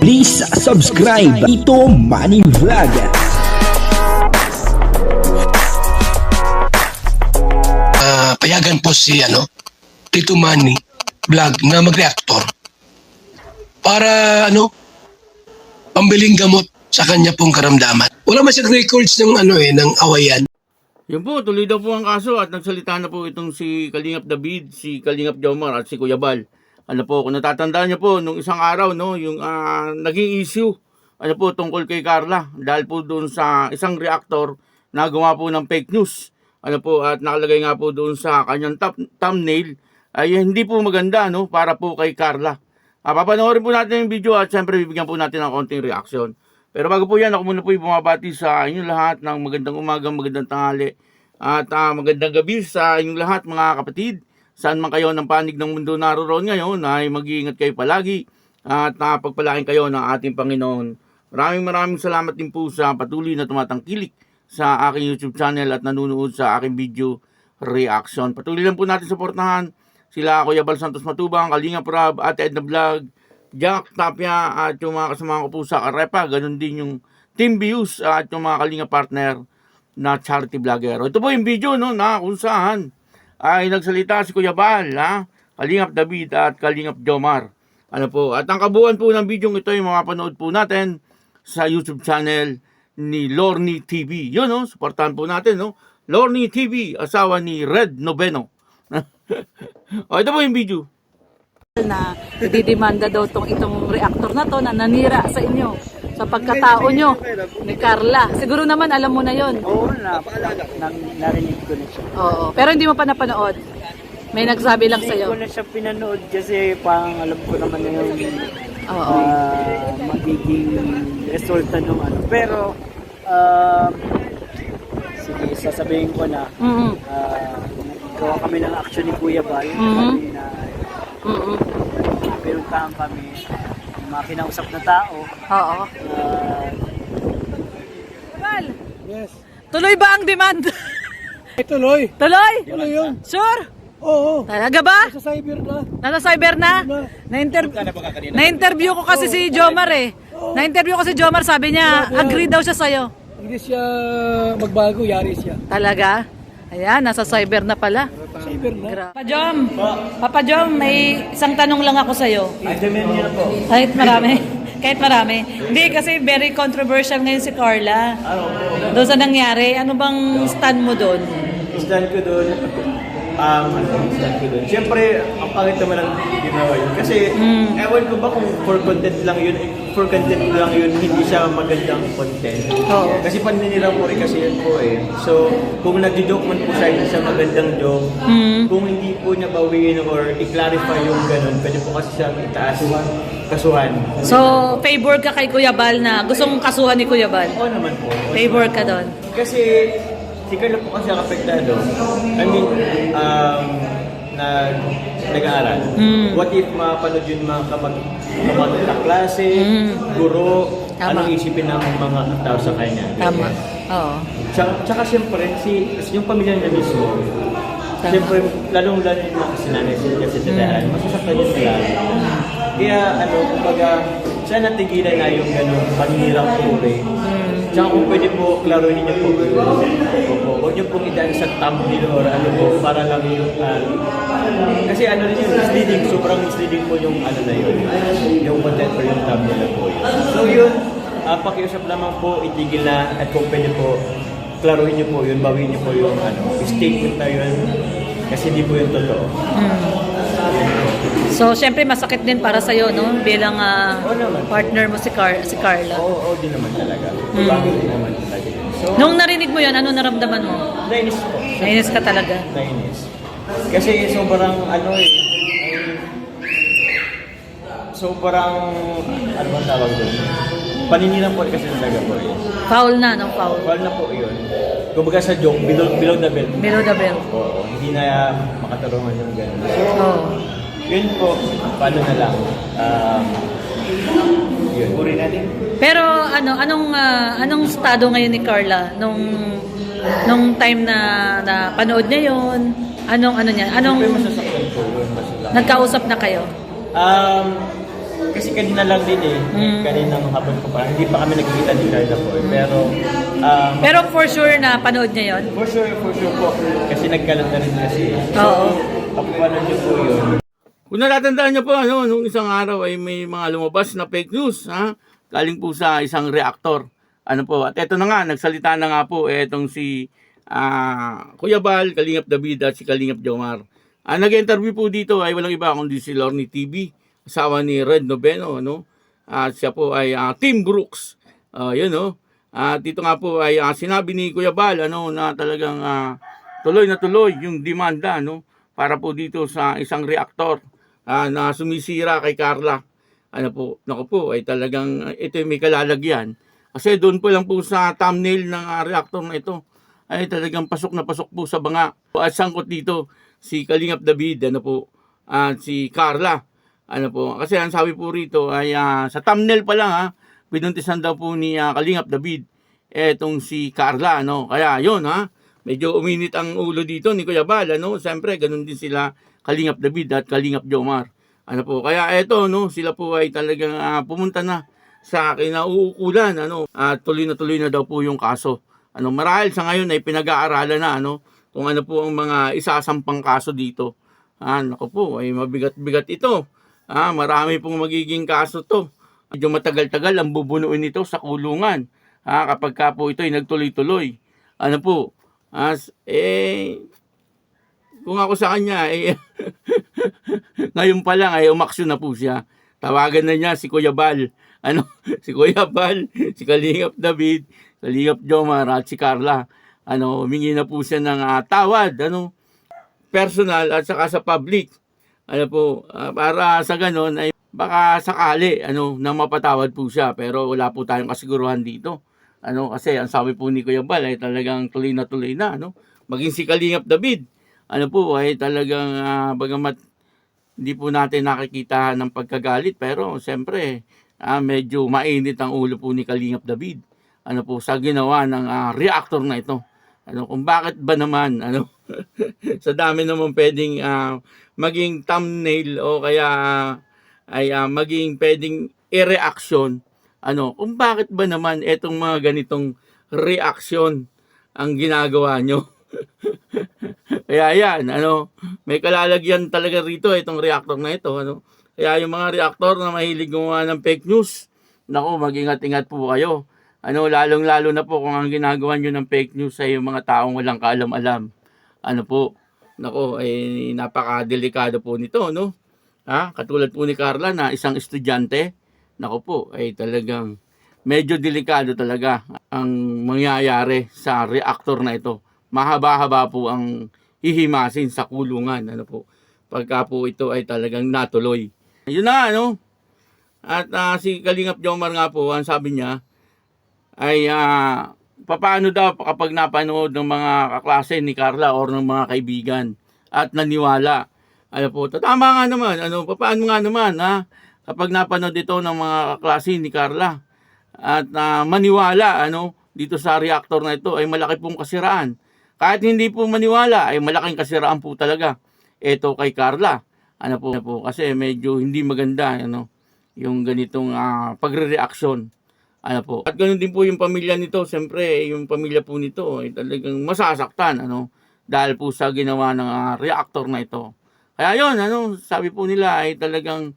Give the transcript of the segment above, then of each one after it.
Please subscribe Ito Money Vlog. Ah, payagan po si ano, Tito Manny vlog na mag-reactor para ano, pambiling gamot sa kanya pong karamdaman. Wala man siyang records ng ano eh, ng awayan. Yun po, tuloy daw po ang kaso at nagsalita na po itong si Kalingap David, si Kalingap Jomar at si Kuya Bal. Ano po, kung natatandaan niyo po, nung isang araw, no, yung ah, naging issue, ano po, tungkol kay Carla, dahil po doon sa isang reactor na gumawa po ng fake news. Ano po, at nakalagay nga po doon sa kanyang thumbnail, ay hindi po maganda, no, para po kay Carla. Ah, papanoorin po natin yung video at syempre bibigyan po natin ng konting reaction. Pero bago po yan, ako muna po bumabati sa inyong lahat ng magandang umaga, magandang tanghali, at ah, magandang gabi sa inyong lahat mga kapatid. Saan man kayo ng panig ng mundo naroon ngayon ay mag-iingat kayo palagi at uh, pagpalain kayo ng ating Panginoon. Maraming maraming salamat din po sa patuloy na tumatangkilik sa aking YouTube channel at nanonood sa aking video reaction. Patuloy lang po natin suportahan sila Kuya Bal Santos Matubang, Kalinga Prab, Ate Edna Vlog, Jack Tapia at yung mga kasama ko po sa Arepa. Ganun din yung Team Views at yung mga Kalinga partner na charity vlogger. Ito po yung video no, na kung saan ay nagsalita si Kuya Bal, ha? Kalingap David at Kalingap Jomar. Ano po, at ang kabuuan po ng video ito ay mapapanood po natin sa YouTube channel ni Lorny TV. Yun, no? Supportahan po natin, no? Lorny TV, asawa ni Red Noveno. o, ito po yung video. na didimanda daw tong itong reactor na to na nanira sa inyo sa pagkatao nyo ni Carla. Siguro naman alam mo na yon. Oo, na, na, narinig ko na siya. Oo. Pero hindi mo pa napanood. May nagsabi lang Hindi sa'yo. ko na siya pinanood kasi parang alam ko naman na yung Oo. ah, magiging resulta ng ano. Pero, um, sige, sasabihin ko na, Mm-mm. ah, gawa kami ng action ni Kuya Bal. Mhm. Kami na Mm-mm. pinuntahan kami, mga kinausap na tao. Oo. ah, Yes. Tuloy ba ang demand? Ay, tuloy. Tuloy? Tuloy yun. Sure? Oo. Talaga ba? Sa cyber na. Nasa cyber na? Na-inter- Na-interview ko kasi si Jomar eh. Na-interview ko si Jomar, sabi niya, agree daw siya sa'yo. Hindi siya magbago, yari siya. Talaga? Ayan, nasa cyber na pala. Cyber na. Papa Jom, Papa Jom, may isang tanong lang ako sa'yo. ay, damihan niyo na po. Kahit marami. Kahit marami. Hindi, kasi very controversial ngayon si Carla. Doon sa nangyari, ano bang stand mo doon? stand ko doon, um. Siyempre, ang pangit naman ang ginawa yun. Kasi, ewan ko ba kung for content lang yun, for content lang yun, hindi siya magandang content. Oo. Kasi paninira mo rin kasi yun po eh. So, kung nag-joke man po siya, hindi siya magandang joke. Kung hindi po niya bawiin or i-clarify yung ganun, pwede po kasi siyang itaas kasuhan. So, favor ka kay Kuya Bal na gusto mong kasuhan ni Kuya Bal? Oo naman po. Favor ka doon? Kasi si Carla po kasi ang apektado. I mean, um, na nag-aaral. Mm. What if mapanood yun mga kamag kamag na klase, guro, Mm. Tama. anong isipin ng mga tao sa kanya. Tama. Oo. Tsaka, tsaka siyempre, si, yung pamilya niya mismo, Tama. siyempre, lalong lalo yung mga sinanay siya sa tadahan, masasaktan yun sila. Kaya, ano, kumbaga, sana tigilan na yung gano'ng paninirang puri. Tsaka kung pwede po, klaruin niyo po. Opo, huwag niyo pong idaan sa thumbnail or ano po, para lang yung, ah, kasi ano rin yun, misleading, sobrang misleading po yung ano na yun, yung content or yung thumbnail na po. So yun, ah, pakiusap naman po, itigil na, at kung pwede po, klaruhin niyo po yun, bawiin niyo po yung ano, statement na yun, kasi hindi po yun totoo. So, syempre masakit din para sa'yo, no? Bilang naman. partner mo si, Car si Carla. Oo, oo din naman talaga. Bakit din naman talaga. So, Nung narinig mo yun, ano naramdaman mo? nainis po. Nainis ka talaga. Nainis. Kasi sobrang ano eh, sobrang, ano bang tawag doon? Paninirang po kasi talaga po yun. Foul na, no? Foul. Well na po yun. Kumbaga sa joke, below, below the belt. Below the belt. Oo, hindi na makatarungan yung gano'n. So, Oo. Yun po, paano na lang. Um, yun. Puri natin. Pero ano, anong ah, anong estado ngayon ni Carla nung nung time na na panood niya 'yon? Anong ano niya? Anong Siyempre masasaktan po yun. Masasaktan. nagkausap na kayo? Um, kasi kanina lang din eh, Mm. kanina ng hapon ko pa, hindi pa kami nagkikita ni Carla po eh. Pero, um, Pero for sure na panood niya yon. for sure, for sure po, kasi nagkalat na rin kasi. Oo. Papanan niyo po yun. Kung natatandaan niyo po, ano, nung isang araw ay may mga lumabas na fake news, ha? Galing po sa isang reactor. Ano po, at eto na nga, nagsalita na nga po etong si ah, Kuya Bal, Kalingap David at si Kalingap Jomar. Ah, nag-interview po dito ay walang iba kundi si Lorne TV, asawa ni Red Noveno, ano? At siya po ay ah, Tim Brooks. Ah, yun, no? At dito nga po ay ah, sinabi ni Kuya Bal, ano, na talagang ah, tuloy na tuloy yung demanda, no? Para po dito sa isang reactor ah, na sumisira kay Carla. Ano po, naku po, ay talagang ito may kalalagyan. Kasi doon po lang po sa thumbnail ng ah, reactor na ito, ay talagang pasok na pasok po sa banga. At sangkot dito, si Kalingap David, ano po, at si Carla. Ano po, kasi ang sabi po rito ay ah, sa thumbnail pa lang ha, pinuntisan daw po ni ah, Kalingap David etong si Carla, ano. Kaya yun ha, medyo uminit ang ulo dito ni Kuya Bal, ano. Siyempre, ganun din sila Kalingap David at Kalingap Jomar. Ano po, kaya eto, no, sila po ay talagang ah, pumunta na sa kinauukulan, ano, at tuloy na tuloy na daw po yung kaso. Ano, marahil sa ngayon ay pinag-aaralan na, ano, kung ano po ang mga isasampang kaso dito. Ah, naku po, ay mabigat-bigat ito. Ah, marami pong magiging kaso to. Medyo matagal-tagal ang bubunuin nito sa kulungan. Ah, kapag ka po ito ay nagtuloy-tuloy. Ano po? As, eh, kung ako sa kanya, eh, ngayon pa lang ay umaksyon na po siya. Tawagan na niya si Kuya Bal. Ano, si Kuya Bal, si Kalingap David, Kalingap Jomar at si Carla. Ano, humingi na po siya ng ah, tawad, ano, personal at saka sa public. Ano po, ah, para sa ganon ay baka sakali ano na mapatawad po siya pero wala po tayong kasiguruhan dito. Ano kasi ang sabi po ni Kuya Bal ay talagang tuloy na tuloy na ano. Maging si Kalingap David. Ano po ay talagang ah, bagamat hindi po natin nakikita ng pagkagalit pero siyempre ah, medyo mainit ang ulo po ni Kalingap David. Ano po sa ginawa ng ah, reactor na ito. Ano kung bakit ba naman ano sa dami naman pwedeng ah, maging thumbnail o kaya ah, ay ah, maging pwedeng i-reaction ano kung bakit ba naman etong mga ganitong reaction ang ginagawa nyo kaya yan, ano, may kalalagyan talaga rito itong reactor na ito, ano. Kaya yung mga reactor na mahilig gumawa ng fake news, naku, mag-ingat-ingat po kayo. Ano, lalong-lalo na po kung ang ginagawa nyo ng fake news ay yung mga taong walang kaalam-alam. Ano po, naku, eh, napaka-delikado po nito, no? Ha? Katulad po ni Carla na isang estudyante, naku po, ay talagang medyo delikado talaga ang mangyayari sa reactor na ito. Mahaba-haba po ang hihimasin sa kulungan. Ano po, pagka po ito ay talagang natuloy. Yun na, ano? At ah, si Kalingap Jomar nga po, ang sabi niya, ay ah, papaano daw kapag napanood ng mga kaklase ni Carla or ng mga kaibigan at naniwala. Ano po, tama nga naman, ano, papaano nga naman, ha? Kapag napanood ito ng mga kaklase ni Carla at ah, maniwala, ano, dito sa reactor na ito ay malaki pong kasiraan. Kahit hindi po maniwala, ay malaking kasiraan po talaga. Ito kay Carla. Ano po, ano po kasi medyo hindi maganda, ano, yung ganitong ah, pagre-reaction. Ano po. At ganoon din po yung pamilya nito. Siyempre, yung pamilya po nito ay talagang masasaktan, ano, dahil po sa ginawa ng ah, reactor na ito. Kaya yon ano, sabi po nila ay talagang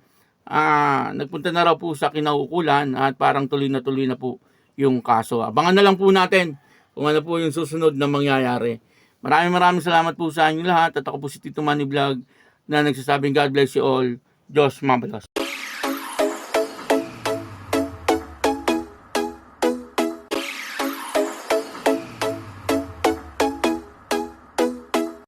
ah, nagpunta na raw po sa kinaukulan at parang tuloy na tuloy na po yung kaso. Abangan na lang po natin kung ano po yung susunod na mangyayari. Maraming maraming salamat po sa inyo lahat at ako po si Tito Manny Vlog na nagsasabing God bless you all. Diyos mabalos.